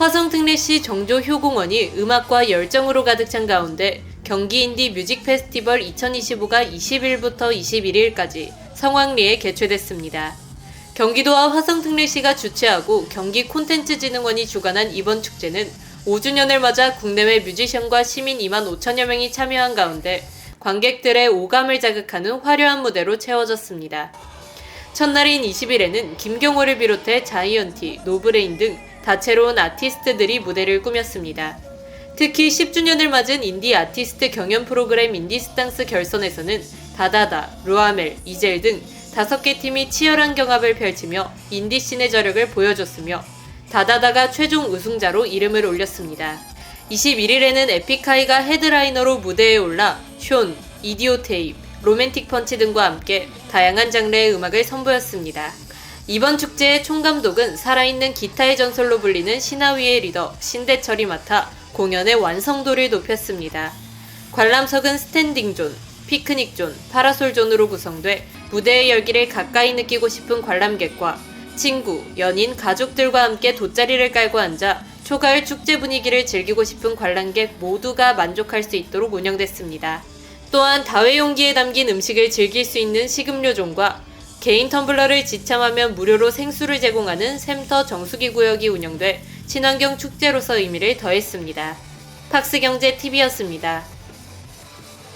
화성특례시 정조 효공원이 음악과 열정으로 가득 찬 가운데 경기 인디 뮤직 페스티벌 2025가 20일부터 21일까지 성황리에 개최됐습니다. 경기도와 화성특례시가 주최하고 경기 콘텐츠진흥원이 주관한 이번 축제는 5주년을 맞아 국내외 뮤지션과 시민 2만 5천여 명이 참여한 가운데 관객들의 오감을 자극하는 화려한 무대로 채워졌습니다. 첫날인 20일에는 김경호를 비롯해 자이언티, 노브레인 등 다채로운 아티스트들이 무대를 꾸몄습니다. 특히 10주년을 맞은 인디 아티스트 경연 프로그램 인디스탕스 결선에서는 다다다, 루아멜, 이젤 등 다섯 개 팀이 치열한 경합을 펼치며 인디씬의 저력을 보여줬으며 다다다가 최종 우승자로 이름을 올렸습니다. 21일에는 에픽하이가 헤드라이너로 무대에 올라 숀, 이디오 테이프, 로맨틱 펀치 등과 함께 다양한 장르의 음악을 선보였습니다. 이번 축제의 총감독은 살아있는 기타의 전설로 불리는 신하위의 리더 신대철이 맡아 공연의 완성도를 높였습니다. 관람석은 스탠딩 존, 피크닉 존, 파라솔 존으로 구성돼 무대의 열기를 가까이 느끼고 싶은 관람객과 친구, 연인, 가족들과 함께 돗자리를 깔고 앉아 초가을 축제 분위기를 즐기고 싶은 관람객 모두가 만족할 수 있도록 운영됐습니다. 또한 다회용기에 담긴 음식을 즐길 수 있는 식음료 존과 개인 텀블러를 지참하면 무료로 생수를 제공하는 샘터 정수기 구역이 운영돼 친환경 축제로서 의미를 더했습니다. 팍스경제 TV였습니다.